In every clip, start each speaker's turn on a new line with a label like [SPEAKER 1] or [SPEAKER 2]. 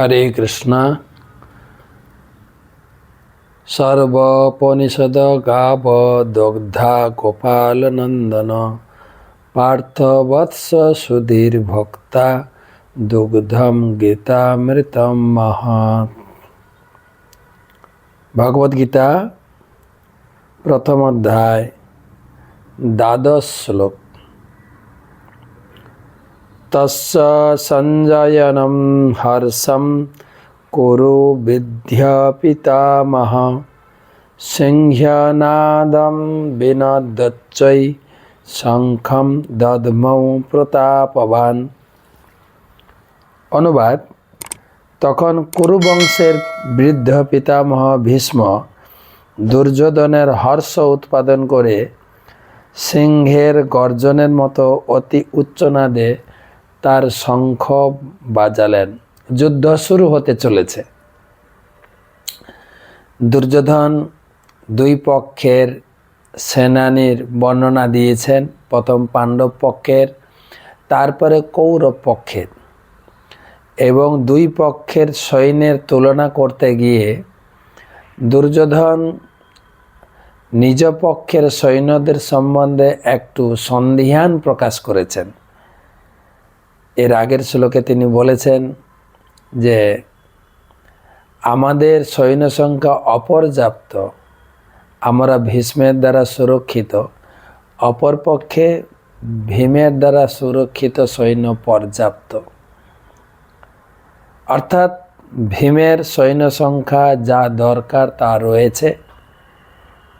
[SPEAKER 1] হরে কৃষ্ণ। সর্বপনিষদ গাব দগ্ধা গোপাল নন্দন। পার্থ বৎস সুধীর ভক্তা দুগ্ধম গীতামৃতম মহৎ। ভগবদ গীতা, প্রথম অধ্যায়, দ্বাদশ শ্লোক। সঞ্জয়নম হর্ষম কুরু বিদ্য পিতামহ সিংহনাদম বিনদচ্চৈ শঙ্খম দধমৌ প্রতাপবান অনুবাদ তখন কুরু বংশের বৃদ্ধ পিতামহ ভীষ্ম দুর্যোধনের হর্ষ উৎপাদন করে সিংহের গর্জনের মতো অতি উচ্চনাদে তার শঙ্খ বাজালেন। যুদ্ধ শুরু হতে চলেছে। দুর্যোধন দুই পক্ষের সেনানীর বর্ণনা দিয়েছেন। প্রথম পাণ্ডব পক্ষের, তারপরে কৌরব পক্ষের এবং দুই পক্ষের সৈন্যের তুলনা করতে গিয়ে দুর্যোধন নিজ পক্ষের সৈন্যদের সম্বন্ধে একটু সন্দিহান প্রকাশ করেছেন। এর আগের শ্লোকে তিনি বলেছেন যে, আমাদের সৈন্য সংখ্যা অপর্যাপ্ত। আমরা ভীষ্মের দ্বারা সুরক্ষিত। অপরপক্ষে ভীমের দ্বারা সুরক্ষিত সৈন্য পর্যাপ্ত। অর্থাৎ ভীমের সৈন্য সংখ্যা যা দরকার তা রয়েছে।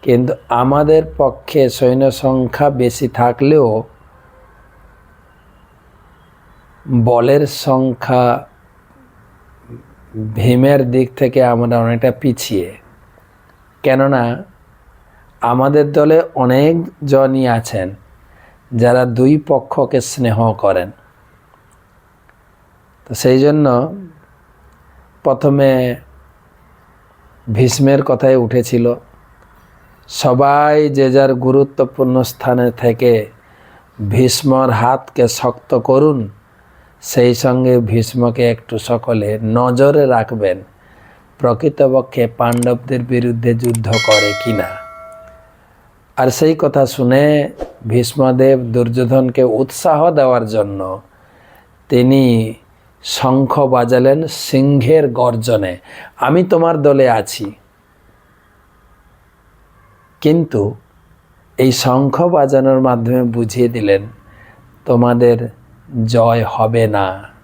[SPEAKER 1] কিন্তু আমাদের পক্ষে সৈন্য সংখ্যা বেশি থাকলেও বলের সংখ্যা ভীমের দিক থেকে আমরা অনেকটা পিছিয়ে। কেননা, আমাদের দলে অনেক জনই আছেন যারা দুই পক্ষকে স্নেহ করেন। তো সেই জন্য প্রথমে ভীষ্মের কথাই উঠেছিল, সবাই যে যার গুরুত্বপূর্ণ স্থানে থেকে ভীষ্মর হাতকে শক্ত করুন সেই সঙ্গে ভীষ্মকে একটু সকলে নজরে রাখবেন। প্রকৃতপক্ষে পাণ্ডবদের বিরুদ্ধে যুদ্ধ করে কিনা। আর সেই কথা শুনে ভীষ্মদেব দুর্যোধনকে উৎসাহ দেওয়ার জন্য তিনি শঙ্খ বাজালেন সিংহের গর্জনে, আমি তোমার দলে আছি। কিন্তু এই শঙ্খ বাজানোর মাধ্যমে বুঝিয়ে দিলেন, তোমাদের জয় হবে না।